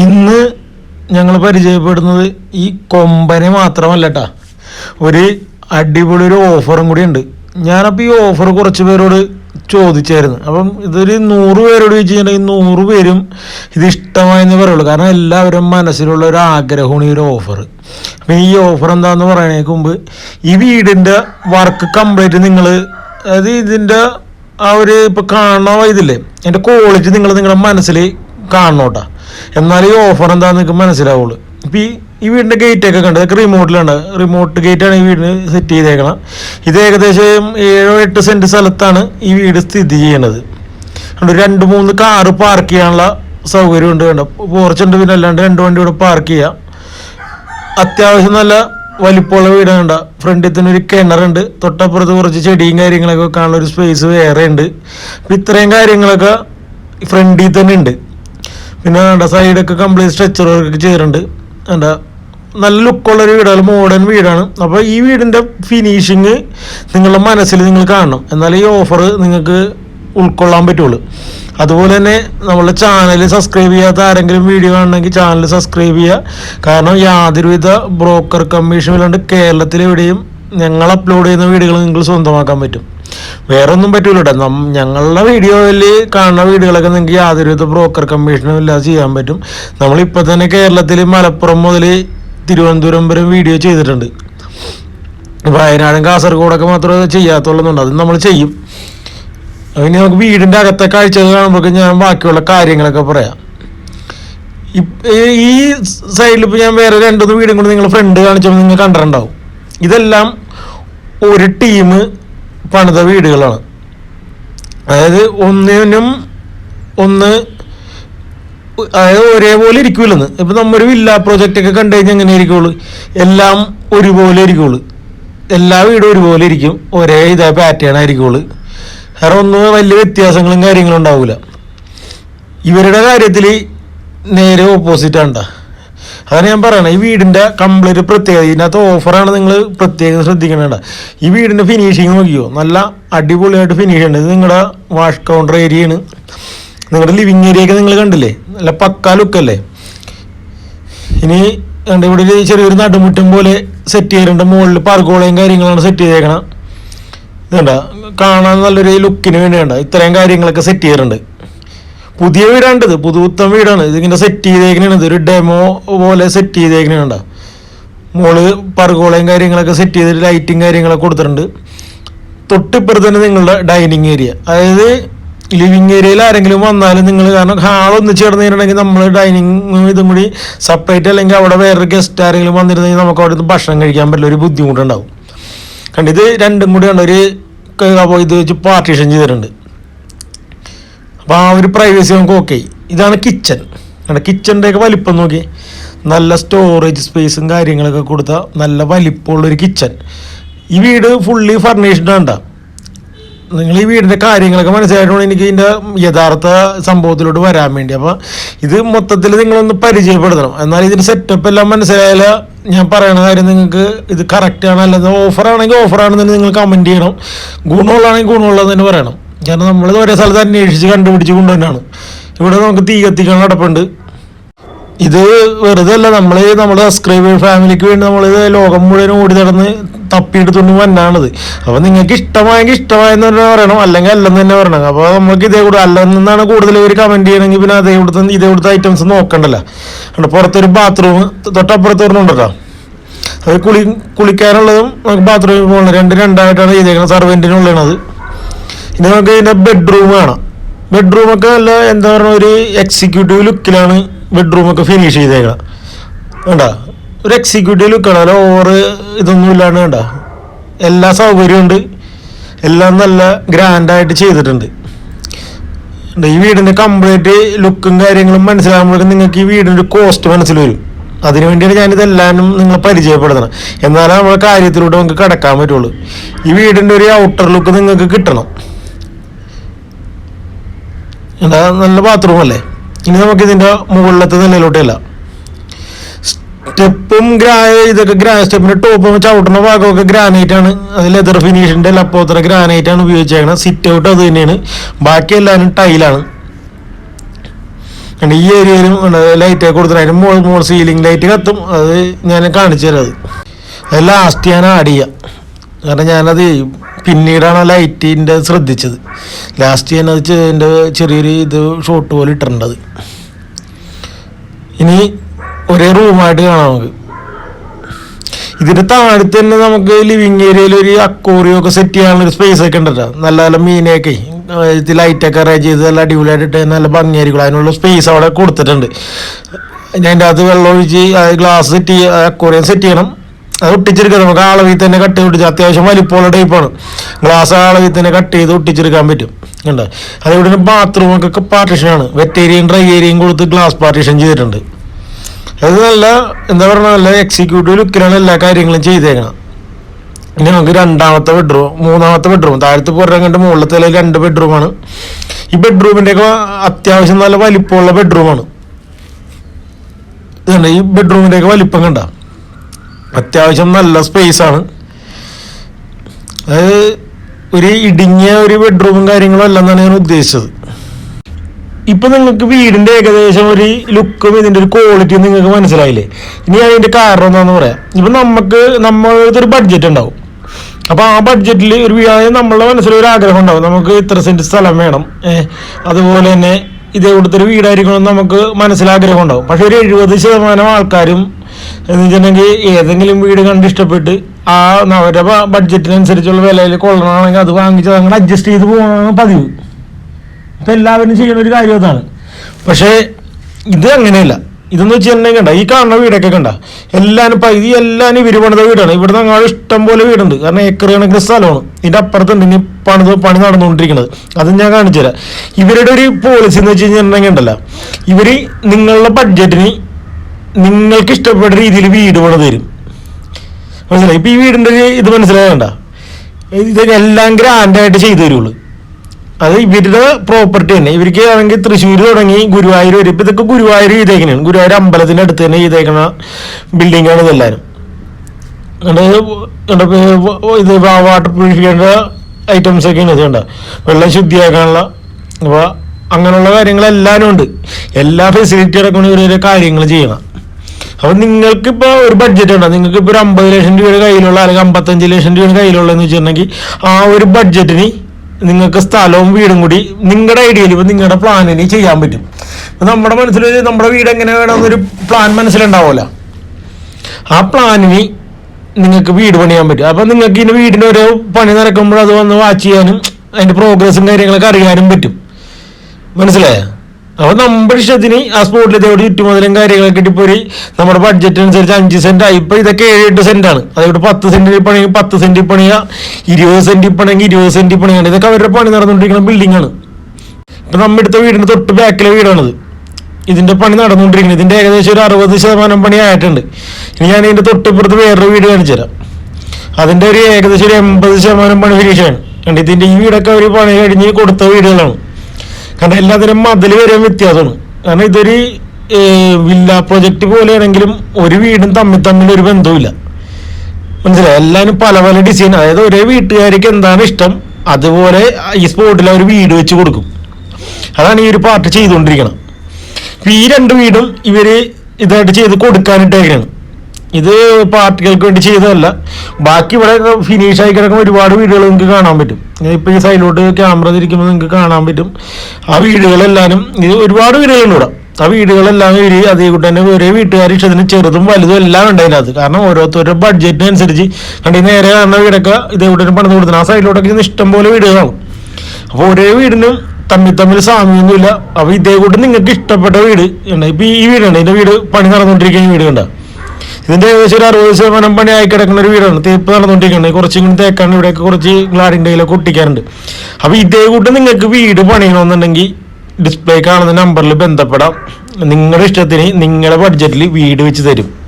ഇന്ന് ഞങ്ങൾ പരിചയപ്പെടുന്നത് ഈ കൊമ്പനെ മാത്രമല്ല ഒരു അടിപൊളി ഒരു ഓഫറും കൂടി ഉണ്ട്. ഞാനപ്പോൾ ഈ ഓഫർ കുറച്ച് പേരോട് ചോദിച്ചായിരുന്നു. അപ്പം ഇതൊരു നൂറ് പേരോട് ചോദിച്ചു കഴിഞ്ഞിട്ടുണ്ടെങ്കിൽ നൂറ് പേരും ഇത് ഇഷ്ടമായെന്ന് പറയുള്ളൂ. കാരണം എല്ലാവരും മനസ്സിലുള്ള ഒരു ആഗ്രഹമാണ് ഈ ഒരു ഓഫർ. അപ്പം ഈ ഓഫർ എന്താണെന്ന് പറയുന്നതിന് മുമ്പ് ഈ വീടിന്റെ വർക്ക് കംപ്ലീറ്റ് നിങ്ങൾ അതായത് ഇതിന്റെ ആ ഒരു ഇപ്പം കാണണ ഇതില്ലേ അതിന്റെ ക്വാളിറ്റി നിങ്ങൾ നിങ്ങളുടെ മനസ്സിൽ കാണണോട്ടാ. എന്നാൽ ഈ ഓഫർ എന്താന്ന് നിങ്ങൾക്ക് മനസ്സിലാവുള്ളൂ. ഇപ്പം ഈ ഈ വീടിന്റെ ഗേറ്റ് ഒക്കെ കണ്ടത് ഇതൊക്കെ റിമോട്ടിലുണ്ട് റിമോട്ട് ഗേറ്റ് ആണ് ഈ വീടിന് സെറ്റ് ചെയ്തേക്കണം. ഇത് ഏകദേശം ഏഴോ എട്ട് സെന്റ് സ്ഥലത്താണ് ഈ വീട് സ്ഥിതി ചെയ്യണത്. രണ്ട് മൂന്ന് കാറ് പാർക്ക് ചെയ്യാനുള്ള സൗകര്യം ഉണ്ട് കണ്ടോ പോർച്ചുണ്ട് പിന്നെ അല്ലാണ്ട് രണ്ട് വണ്ടി ഇവിടെ പാർക്ക് ചെയ്യാം. അത്യാവശ്യം നല്ല വലിപ്പമുള്ള വീടാണ് ഫ്രണ്ടിൽ തന്നെ ഒരു കിണറുണ്ട്. തൊട്ടപ്പുറത്ത് കുറച്ച് ചെടിയും കാര്യങ്ങളൊക്കെ കാണാനുള്ള ഒരു സ്പേസ് വേറെ ഉണ്ട് ഇത്രയും കാര്യങ്ങളൊക്കെ ഫ്രണ്ടിൽ തന്നെ ഉണ്ട്. പിന്നെ വേണ്ട സൈഡൊക്കെ കംപ്ലീറ്റ് സ്ട്രെച്ചർ വർക്ക് ചെയ്തിട്ടുണ്ട്. വേണ്ട നല്ല ലുക്കുള്ള ഒരു വീടാണ് മോഡേൺ വീടാണ്. അപ്പോൾ ഈ വീടിന്റെ ഫിനിഷിങ് നിങ്ങളുടെ മനസ്സിൽ നിങ്ങൾ കാണണം. എന്നാൽ ഈ ഓഫർ നിങ്ങൾക്ക് ഉൾക്കൊള്ളാൻ പറ്റുള്ളൂ. അതുപോലെ തന്നെ നമ്മുടെ ചാനൽ സബ്സ്ക്രൈബ് ചെയ്യാത്ത ആരെങ്കിലും വീഡിയോ കാണണമെങ്കിൽ ചാനൽ സബ്സ്ക്രൈബ് ചെയ്യുക. കാരണം യാതൊരുവിധ ബ്രോക്കർ കമ്മീഷൻ ഇല്ലാണ്ട് കേരളത്തിലെവിടെയും ഞങ്ങൾ അപ്ലോഡ് ചെയ്യുന്ന വീഡിയോകൾ നിങ്ങൾ സ്വന്തമാക്കാൻ പറ്റും. വേറെ ഒന്നും പറ്റൂല കേട്ടോ നം ഞങ്ങളുടെ വീഡിയോയിൽ കാണുന്ന വീടുകളൊക്കെ നിങ്ങൾക്ക് യാതൊരുവിധ ബ്രോക്കർ കമ്മീഷനും ഇല്ലാതെ ചെയ്യാൻ പറ്റും. നമ്മളിപ്പോൾ തന്നെ കേരളത്തിൽ മലപ്പുറം മുതൽ തിരുവനന്തപുരം വരെ വീഡിയോ ചെയ്തിട്ടുണ്ട്. വയനാടും കാസർഗോഡൊക്കെ മാത്രമേ ചെയ്യാത്തുള്ളതുണ്ട് അത് നമ്മൾ ചെയ്യും. അതിന് നമുക്ക് വീടിന്റെ അകത്തെ കാഴ്ചകൾ കാണുമ്പോഴേക്കും ഞാൻ ബാക്കിയുള്ള കാര്യങ്ങളൊക്കെ പറയാം. ഈ- ഈ സൈഡിൽ ഇപ്പോൾ ഞാൻ വേറെ രണ്ടു വീടും കൂടി നിങ്ങൾ ഫ്രണ്ട് കാണിച്ചപ്പോൾ നിങ്ങൾ കണ്ടിട്ടുണ്ടാവും. ഇതെല്ലാം ഒരു ടീം പണിത വീടുകളാണ്. അതായത് ഒന്നിനും ഒന്ന് അതായത് ഒരേപോലെ ഇരിക്കൂലെന്ന്. ഇപ്പം നമ്മൊരു വില്ല പ്രോജക്റ്റ് ഒക്കെ കണ്ടു കഴിഞ്ഞാൽ എങ്ങനെ ഇരിക്കുള്ളൂ? എല്ലാം ഒരുപോലെ ഇരിക്കുള്ളൂ. എല്ലാ വീടും ഒരുപോലെ ഇരിക്കും. ഒരേ ഇതേ പാറ്റേൺ ആയിരിക്കുള്ളൂ. വേറെ ഒന്നും വലിയ വ്യത്യാസങ്ങളും കാര്യങ്ങളും ഉണ്ടാവില്ല ഇവരുടെ കാര്യത്തിൽ നേരെ ഓപ്പോസിറ്റ് ആണ് അതാണ് ഞാൻ പറയണത് ഈ വീടിന്റെ കംപ്ലീറ്റ് പ്രത്യേകത. ഇതിനകത്ത് ഓഫറാണ് നിങ്ങൾ പ്രത്യേകം ശ്രദ്ധിക്കേണ്ട ഈ വീടിന്റെ ഫിനിഷിങ് നോക്കിയോ നല്ല അടിപൊളിയായിട്ട് ഫിനിഷ് ഉണ്ട്. ഇത് നിങ്ങളുടെ വാഷ് കൗണ്ടർ ഏരിയയാണ് നിങ്ങളുടെ ലിവിങ് ഏരിയ ഒക്കെ നിങ്ങൾ കണ്ടില്ലേ? നല്ല പക്കാ ലുക്കല്ലേ ഇനി കണ്ട ഇവിടെ ഒരു ചെറിയൊരു നടുമുറ്റം പോലെ സെറ്റ് ചെയ്തിട്ടുണ്ട്. മുകളിൽ പാർക്കോളയും കാര്യങ്ങളാണ് സെറ്റ് ചെയ്തേക്കണം. ഇതുണ്ട കാണാൻ നല്ലൊരു ലുക്കിന് വേണ്ടിയുണ്ട് ഇത്രയും കാര്യങ്ങളൊക്കെ സെറ്റ് ചെയ്തിട്ടുണ്ട്. പുതിയ വീടാണ്ട് ഇത് പുതുത്തം വീടാണ്. ഇതിങ്ങനെ സെറ്റ് ചെയ്തേക്കണാണ്. ഇതൊരു ഒരു ഡെമോ പോലെ സെറ്റ് ചെയ്തേക്കണുണ്ട മോൾ പർഗോളയും കാര്യങ്ങളൊക്കെ സെറ്റ് ചെയ്തിട്ട് ലൈറ്റും കാര്യങ്ങളൊക്കെ കൊടുത്തിട്ടുണ്ട്. തൊട്ടിപ്പുറത്ത് തന്നെ നിങ്ങളുടെ ഡൈനിങ് ഏരിയ അതായത് ലിവിങ് ഏരിയയിൽ ആരെങ്കിലും വന്നാലും നിങ്ങൾ കാരണം ഹാൾ ഒന്നിച്ച് കിടന്നിട്ടുണ്ടെങ്കിൽ നമ്മൾ ഡൈനിങ് ഇതും കൂടി സെപ്പറേറ്റ് അല്ലെങ്കിൽ അവിടെ വേറൊരു ഗസ്റ്റ് ആരെങ്കിലും വന്നിരുന്നെങ്കിൽ നമുക്ക് അവിടെ നിന്ന് ഭക്ഷണം കഴിക്കാൻ പറ്റില്ല. ഒരു ബുദ്ധിമുട്ടുണ്ടാവും. കണ്ടിത് രണ്ടും കൂടിയാണ് ഒരു ക- ഇത് വെച്ച് പാർട്ടീഷൻ ചെയ്തിട്ടുണ്ട്. അപ്പോൾ ആ ഒരു പ്രൈവസി നമുക്ക് ഓക്കെ ഇതാണ് കിച്ചൺ കിച്ചന്റെ ഒക്കെ വലിപ്പം നോക്കി. നല്ല സ്റ്റോറേജ് സ്പേസും കാര്യങ്ങളൊക്കെ കൊടുത്ത നല്ല വലിപ്പമുള്ളൊരു കിച്ചൺ ഈ വീട് ഫുള്ളി ഫർണിഷ്ഡ് ആണ് നിങ്ങൾ ഈ വീടിന്റെ കാര്യങ്ങളൊക്കെ മനസ്സിലായിട്ടുണ്ട് എനിക്ക് ഇതിന്റെ യഥാർത്ഥ സംഭവത്തിലോട്ട് വരാൻ വേണ്ടി. അപ്പോൾ ഇത് മൊത്തത്തിൽ നിങ്ങളൊന്ന് പരിചയപ്പെടുത്തണം. എന്നാൽ ഇതിന്റെ സെറ്റപ്പ് എല്ലാം മനസ്സിലായാൽ ഞാൻ പറയണ കാര്യം നിങ്ങൾക്ക് ഇത് കറക്റ്റ് ആണ് അല്ലെങ്കിൽ ഓഫറാണെങ്കിൽ ഓഫറാണെന്ന് നിങ്ങൾ കമന്റ് ചെയ്യണം. ഗുണമുള്ളതാണെങ്കിൽ ഗുണമുള്ളതെന്ന് തന്നെ പറയണം. കാരണം നമ്മൾ ഒരേ സ്ഥലത്ത് അന്വേഷിച്ച് കണ്ടുപിടിച്ച് കൊണ്ടുതന്നെയാണ് ഇവിടെ നമുക്ക് തീ കത്തിക്കാൻ നടപ്പുണ്ട്. ഇത് വെറുതെ അല്ല നമ്മൾ നമ്മുടെ സബ്സ്ക്രൈബർ ഫാമിലിക്ക് വേണ്ടി നമ്മൾ ലോകം മുഴുവൻ ഓടി നടന്ന് തപ്പിയെടുത്തുകൊണ്ട് വന്നാണിത്. അപ്പൊ നിങ്ങൾക്ക് ഇഷ്ടമായെങ്കിൽ ഇഷ്ടമായെന്ന് തന്നെ പറയണം അല്ലെങ്കിൽ അല്ലെന്ന് തന്നെ പറയണം. അപ്പോൾ നമുക്ക് ഇതേ കൂടെ അല്ലെന്നാണ് കൂടുതൽ ഇവർ കമന്റ് ചെയ്യണമെങ്കിൽ പിന്നെ അതേ കൂടുതൽ ഇതേ കൂടുതൽ ഐറ്റംസ് നോക്കണ്ടല്ല. കണ്ടോ പുറത്തൊരു ബാത്റൂം തൊട്ടപ്പുറത്ത് ഒരെണ്ണുണ്ടല്ലോ അത് കുളി കുളിക്കാനുള്ളതും നമുക്ക് ബാത്റൂമിൽ പോകണം. രണ്ട് രണ്ടായിട്ടാണ് ചെയ്തേക്കുന്നത് സർവന്റിനുള്ളതാണ് ഇനി നമുക്ക് ഇതിന്റെ ബെഡ്റൂം കാണാം. ബെഡ്റൂമൊക്കെ നല്ല എന്താ പറയുക ഒരു എക്സിക്യൂട്ടീവ് ലുക്കിലാണ് ബെഡ്റൂമൊക്കെ ഫിനിഷ് ചെയ്തേക്കണം. വേണ്ട ഒരു എക്സിക്യൂട്ടീവ് ലുക്കാണ് അല്ല ഓവർ ഇതൊന്നും ഇല്ലാണ്ട് വേണ്ട എല്ലാ സൗകര്യവും ഉണ്ട്. എല്ലാം നല്ല ഗ്രാൻഡായിട്ട് ചെയ്തിട്ടുണ്ട്. ഈ വീടിന്റെ കംപ്ലീറ്റ് ലുക്കും കാര്യങ്ങളും മനസ്സിലാകുമ്പോഴേക്കും നിങ്ങൾക്ക് ഈ വീടിന്റെ കോസ്റ്റ് മനസ്സിൽ വരും. അതിനു വേണ്ടിയാണ് ഞാനിതെല്ലാം നിങ്ങൾ പരിചയപ്പെടുത്തണം. എന്നാലേ നമ്മളെ കാര്യത്തിലൂടെ നമുക്ക് കിടക്കാൻ പറ്റുള്ളൂ. ഈ വീടിന്റെ ഒരു ഔട്ടർ ലുക്ക് നിങ്ങൾക്ക് കിട്ടണം. എന്താ നല്ല ബാത്റൂം അല്ലേ? ഇനി നമുക്ക് ഇതിന്റെ മുകളിലത്തെ നിലയിലോട്ടല്ല സ്റ്റെപ്പും ഗ്രാ ഇതൊക്കെ ഗ്രാ സ്റ്റെപ്പിന്റെ ടോപ്പും ചവിട്ടുന്ന ഭാഗമൊക്കെ ഗ്രാനൈറ്റ് ആണ്. അത് ലെതർ ഫിനിഷിന്റെ ലപ്പോത്ര ഗ്രാനൈറ്റ് ആണ് ഉപയോഗിച്ചേക്കുന്നത് സിറ്റ് ഔട്ട് അത് തന്നെയാണ്. ബാക്കി എല്ലാവരും ടൈലാണ് ഈ ഏരിയയിലും ലൈറ്റ് കൊടുത്തിട്ട് മോൾ മോൾ സീലിംഗ് ലൈറ്റ് കത്തും. അത് ഞാൻ കാണിച്ചു തരാം അത്. അത് ലാസ്റ്റ് ഞാൻ ആഡ് ചെയ്യാം. കാരണം ഞാനത് പിന്നീടാണ് ആ ലൈറ്റിന്റെ ശ്രദ്ധിച്ചത്. ലാസ്റ്റ് ഞാനത് എന്റെ ചെറിയൊരു ഇത് ഷോട്ട് പോലെ ഇട്ടിട്ടുണ്ട് ഇനി ഒരേ റൂമായിട്ട് കാണാം നമുക്ക്. ഇതിന്റെ താഴത്ത് തന്നെ നമുക്ക് ലിവിങ് ഏരിയയിൽ ഒരു അക്കോറിയോ ഒക്കെ സെറ്റ് ചെയ്യാനുള്ള ഒരു സ്പേസ് ഒക്കെ ഉണ്ടല്ലോ. നല്ല നല്ല മീനെയൊക്കെ. ലൈറ്റൊക്കെ അറേഞ്ച് ചെയ്ത് നല്ല അടിപൊളിയായിട്ട് നല്ല ഭംഗിയായിരിക്കും. അതിനുള്ള സ്പേസ് അവിടെ കൊടുത്തിട്ടുണ്ട്. ഞാൻ അതിന്റെ അകത്ത് വെള്ളം ഒഴിച്ച് ഗ്ലാസ് സെറ്റ് ചെയ്യുക അക്കോറിയം സെറ്റ് ചെയ്യണം. അത് ഒട്ടിച്ചെടുക്കാം നമുക്ക് അളവിൽ തന്നെ കട്ട് ചെയ്ത് ഒട്ടിച്ച് അത്യാവശ്യം വലിപ്പമുള്ള ടൈപ്പാണ് ഗ്ലാസ് അളവിൽ തന്നെ കട്ട് ചെയ്ത് ഒട്ടിച്ചെടുക്കാൻ പറ്റും. ഉണ്ട് അതേപോലെ തന്നെ ബാത്റൂമൊക്കെ പാർട്ടീഷനാണ് വെറ്റ് ഏരിയയും ഡ്രൈ ഏരിയയും കൊടുത്ത് ഗ്ലാസ് പാർട്ടീഷൻ ചെയ്തിട്ടുണ്ട്. അത് നല്ല എന്താ പറയുക നല്ല എക്സിക്യൂട്ടീവ് ലുക്കിലാണ് എല്ലാ കാര്യങ്ങളും ചെയ്തേക്കണം ഇനി നമുക്ക് രണ്ടാമത്തെ ബെഡ്റൂം മൂന്നാമത്തെ ബെഡ്റൂം താഴത്ത് പുറം കണ്ട് മുകളിലത്തെ രണ്ട് ബെഡ്റൂമാണ് ഈ ബെഡ്റൂമിന്റെയൊക്കെ അത്യാവശ്യം നല്ല വലിപ്പമുള്ള ബെഡ്റൂമാണ് ഇതുണ്ട് ഈ ബെഡ്റൂമിന്റെയൊക്കെ വലിപ്പം കണ്ട. അത്യാവശ്യം നല്ല സ്പേസ് ആണ്. അതായത് ഒരു ഇടുങ്ങിയ ഒരു ബെഡ്റൂമും കാര്യങ്ങളും അല്ലെന്നാണ് ഞാൻ ഉദ്ദേശിച്ചത്. ഇപ്പൊ നിങ്ങൾക്ക് വീടിന്റെ ഏകദേശം ഒരു ലുക്കും ഇതിന്റെ ഒരു ക്വാളിറ്റിയും നിങ്ങൾക്ക് മനസ്സിലായില്ലേ? ഇനി അതിന്റെ കാരണം എന്താന്ന് പറയാം. ഇപ്പൊ നമുക്ക് നമ്മളത്തെ ഒരു ബഡ്ജറ്റ് ഉണ്ടാവും. അപ്പൊ ആ ബഡ്ജറ്റിൽ ഒരു വീടായ നമ്മളുടെ മനസ്സിൽ ഒരു ആഗ്രഹം ഉണ്ടാവും. നമുക്ക് ഇത്ര സെന്റ് സ്ഥലം വേണം. അതുപോലെ തന്നെ ഇതേ കൊടുത്ത ഒരു വീടായിരിക്കണം നമുക്ക് മനസ്സിലാഗ്രഹം ഉണ്ടാവും പക്ഷെ ഒരു എഴുപത് ശതമാനം ആൾക്കാരും എന്ന് വെച്ചിട്ടുണ്ടെങ്കിൽ ഏതെങ്കിലും വീട് കണ്ടിഷ്ടപ്പെട്ട് ആ അവരുടെ ബഡ്ജറ്റിനനുസരിച്ചുള്ള വിലയിൽ കൊള്ളണമെങ്കിൽ അത് വാങ്ങിച്ച് അങ്ങനെ അഡ്ജസ്റ്റ് ചെയ്ത് പോകണമെന്ന് പതിവ്. ഇപ്പം എല്ലാവരും ചെയ്യുന്ന ഒരു കാര്യം അതാണ്. പക്ഷേ ഇത് അങ്ങനെയല്ല. ഇതെന്ന് വെച്ചിട്ടുണ്ടെങ്കിൽ കണ്ട. ഈ കാണുന്ന വീടൊക്കെ കണ്ട. എല്ലാവരും പകുതി എല്ലാവരും ഇവർ പണിത വീടാണ്. ഇവിടെ അങ്ങോട്ട് ഇഷ്ടം പോലെ വീടുണ്ട്. കാരണം ഏക്കർ കണക്കിന് സ്ഥലമാണ്. ഇതിന്റെ അപ്പുറത്തുണ്ട്. ഇനി പണിത് പണി നടന്നുകൊണ്ടിരിക്കുന്നത് അത് ഞാൻ കാണിച്ചു തരാം. ഇവരുടെ ഒരു പോളിസി എന്ന് വെച്ച് കഴിഞ്ഞിട്ടുണ്ടെങ്കിൽ ഉണ്ടല്ലോ. ഇവർ നിങ്ങളുടെ ബഡ്ജറ്റിന് നിങ്ങൾക്ക് ഇഷ്ടപ്പെട്ട രീതിയിൽ വീട് പണിത് തരും. മനസ്സിലായി? ഇപ്പൊ ഈ വീടിന്റെ ഒരു ഇത് മനസ്സിലാകണ്ട ഇതൊക്കെ എല്ലാം ഗ്രാൻഡായിട്ട് ചെയ്തു തരുള്ളൂ. അത് ഇവരുടെ പ്രോപ്പർട്ടി തന്നെ. ഇവർക്ക് ആണെങ്കിൽ തൃശ്ശൂർ തുടങ്ങി ഗുരുവായൂർ വരെ. ഇപ്പൊ ഇതൊക്കെ ഗുരുവായൂർ ചെയ്തേക്കണാണ് ഗുരുവായൂർ അമ്പലത്തിന്റെ അടുത്ത് തന്നെ ചെയ്തേക്കണ ബിൽഡിംഗ് ആണ് എന്നിട്ട് ഇത് വാട്ടർ പ്യൂരിഫിക്കേണ്ട ഐറ്റംസ് ഒക്കെ ഇത് കണ്ട? വെള്ളം ശുദ്ധിയാക്കാനുള്ള അപ്പൊ അങ്ങനെയുള്ള കാര്യങ്ങളെല്ലാനും ഉണ്ട്. എല്ലാ ഫെസിലിറ്റി അടക്കം ഇവരുടെ കാര്യങ്ങൾ ചെയ്യണം. അപ്പൊ നിങ്ങൾക്ക് ഇപ്പൊ ഒരു ബഡ്ജറ്റ് ഉണ്ടോ? നിങ്ങൾക്ക് ഇപ്പൊ ഒരു അമ്പത് ലക്ഷം രൂപയുടെ കയ്യിലുള്ള അല്ലെങ്കിൽ അമ്പത്തഞ്ച് ലക്ഷം രൂപയുടെ കയ്യിലുള്ളതെന്ന് വെച്ചിട്ടുണ്ടെങ്കിൽ ആ ഒരു ബഡ്ജറ്റിന് നിങ്ങൾക്ക് സ്ഥലവും വീടും കൂടി നിങ്ങളുടെ ഐഡിയയിൽ ഇപ്പം നിങ്ങളുടെ പ്ലാനിന് ചെയ്യാൻ പറ്റും. അപ്പം നമ്മുടെ മനസ്സിൽ നമ്മുടെ വീട് എങ്ങനെ വേണമെന്നൊരു പ്ലാൻ മനസ്സിലുണ്ടാവില്ല ആ പ്ലാനിന് നിങ്ങൾക്ക് വീട് പണിയാൻ പറ്റും. അപ്പം നിങ്ങൾക്ക് ഇനി വീടിന്റെ ഓരോ പണി നടക്കുമ്പോൾ അത് വന്ന് വാച്ച് ചെയ്യാനും അതിന്റെ പ്രോഗ്രസ്സും കാര്യങ്ങളൊക്കെ അറിയാനും പറ്റും. മനസ്സിലായോ? അപ്പൊ നമ്മുടെ ഇഷ്ടത്തിന് ആ സ്പോട്ടിൽ ഇതോടെ ചുറ്റുമുതലും കാര്യങ്ങളൊക്കെ ഇട്ടിപ്പോയി നമ്മുടെ ബഡ്ജറ്റ് അനുസരിച്ച് അഞ്ച് സെന്റ് ആയി ഇപ്പൊ ഇതൊക്കെ ഏഴ് എട്ട് സെന്റ് ആണ്. അതായത് പത്ത് സെന്റിൽ പണിയെങ്കിൽ പത്ത് സെന്റിൽ പണിയാ ഇരുപത് സെന്റിൽ പണിയെങ്കിൽ ഇരുപത് സെന്റിൽ പണിയാണ് ഇതൊക്കെ അവരുടെ പണി നടന്നുകൊണ്ടിരിക്കുന്ന ബിൽഡിംഗ് ആണ്. ഇപ്പൊ നമ്മുടെ അടുത്ത വീടിന്റെ തൊട്ട് ബാക്കിലെ വീടാണത്. ഇതിന്റെ പണി നടന്നുകൊണ്ടിരിക്കുന്നത് ഇതിന്റെ ഏകദേശം ഒരു അറുപത് ശതമാനം പണി ആയിട്ടുണ്ട്. ഇനി ഞാൻ ഇതിന്റെ തൊട്ടിപ്പുറത്ത് വേറൊരു വീട് കാണിച്ചു തരാം. അതിന്റെ ഒരു ഏകദേശം ഒരു എൺപത് ശതമാനം പണി ഫിനിഷാണ് കണ്ട് ഇതിന്റെ ഈ വീടൊക്കെ അവർ പണി കഴിഞ്ഞ് കൊടുത്ത വീടുകളാണ്. കാരണം എല്ലാത്തിനും മതിൽ വരെ വ്യത്യാസമാണ്. കാരണം ഇതൊരു വില്ല പ്രൊജക്ട് പോലെയാണെങ്കിലും ഒരു വീടും തമ്മിൽ തമ്മിൽ ഒരു ബന്ധവുമില്ല. മനസ്സിലായി? എല്ലാവരും പല പല ഡിസൈൻ അതായത് ഒരേ വീട്ടുകാർക്ക് എന്താണ് ഇഷ്ടം? അതുപോലെ ഈ സ്പോട്ടിൽ അവർ വീട് വെച്ച് കൊടുക്കും. അതാണ് ഈ ഒരു പാർട്ടി ചെയ്തുകൊണ്ടിരിക്കണം ഈ രണ്ട് വീടും ഇവർ ഇതായിട്ട് ചെയ്ത് കൊടുക്കാനിട്ടേക്കാണ് ഇത് പാർട്ടികൾക്ക് വേണ്ടി ചെയ്തതല്ല. ബാക്കി ഇവിടെ ഫിനിഷ് ആയി കിടക്കുന്ന ഒരുപാട് വീടുകൾ നിങ്ങൾക്ക് കാണാൻ പറ്റും. ഇപ്പൊ ഈ സൈഡിലോട്ട് ക്യാമറ തിരിക്കുമ്പോൾ നിങ്ങൾക്ക് കാണാൻ പറ്റും. ആ വീടുകളെല്ലാം ഇത് ഒരുപാട് വീടുകളുണ്ട് ഇവിടെ. ആ വീടുകളെല്ലാം ഇവർ അതേ കൂട്ടി തന്നെ ഒരേ വീട്ടുകാർ ഇഷ്ടത്തിന് ചെറുതും വലുതും എല്ലാം ഉണ്ടായിരുന്നത് കാരണം ഓരോരുത്തരുടെ ബഡ്ജറ്റിനനുസരിച്ച് കണ്ടി നേരെ കാണുന്ന വീടൊക്കെ ഇതേ കൂടെ പണിത് കൊടുക്കുന്നത്. ആ സൈഡിലോട്ടൊക്കെ ഇഷ്ടം പോലെ വീടുകളാണ്. അപ്പോൾ ഒരേ വീടിനും തമ്മിൽ തമ്മിൽ സാമ്യമൊന്നുമില്ല അപ്പോൾ ഇതേ കൂട്ടി നിങ്ങൾക്ക് ഇഷ്ടപ്പെട്ട വീട് ഉണ്ട്. ഇപ്പൊ ഈ വീടുണ്ട് എന്റെ വീട് പണി നടന്നുകൊണ്ടിരിക്കുന്ന വീട് ഇതിന്റെ ഏകദേശം ഒരു അറുപത് ശതമാനം പണിയായി കിടക്കുന്ന ഒരു വീടാണ്. തേപ്പ് നടന്നുകൊണ്ടിരിക്കുന്നത് കുറച്ചും കൂടി തേക്കാണ് ഇവിടെയൊക്കെ കുറച്ച് ഗ്ലാഡിന്റെയിലൊക്കെ ഒട്ടിക്കാറുണ്ട്. അപ്പൊ ഇതേ കൂട്ടം നിങ്ങൾക്ക് വീട് പണിയണമെന്നുണ്ടെങ്കിൽ ഡിസ്പ്ലേ കാണുന്ന നമ്പറിൽ ബന്ധപ്പെടാം. നിങ്ങളുടെ ഇഷ്ടത്തിന് നിങ്ങളുടെ ബഡ്ജറ്റിൽ വീട് വെച്ച് തരും.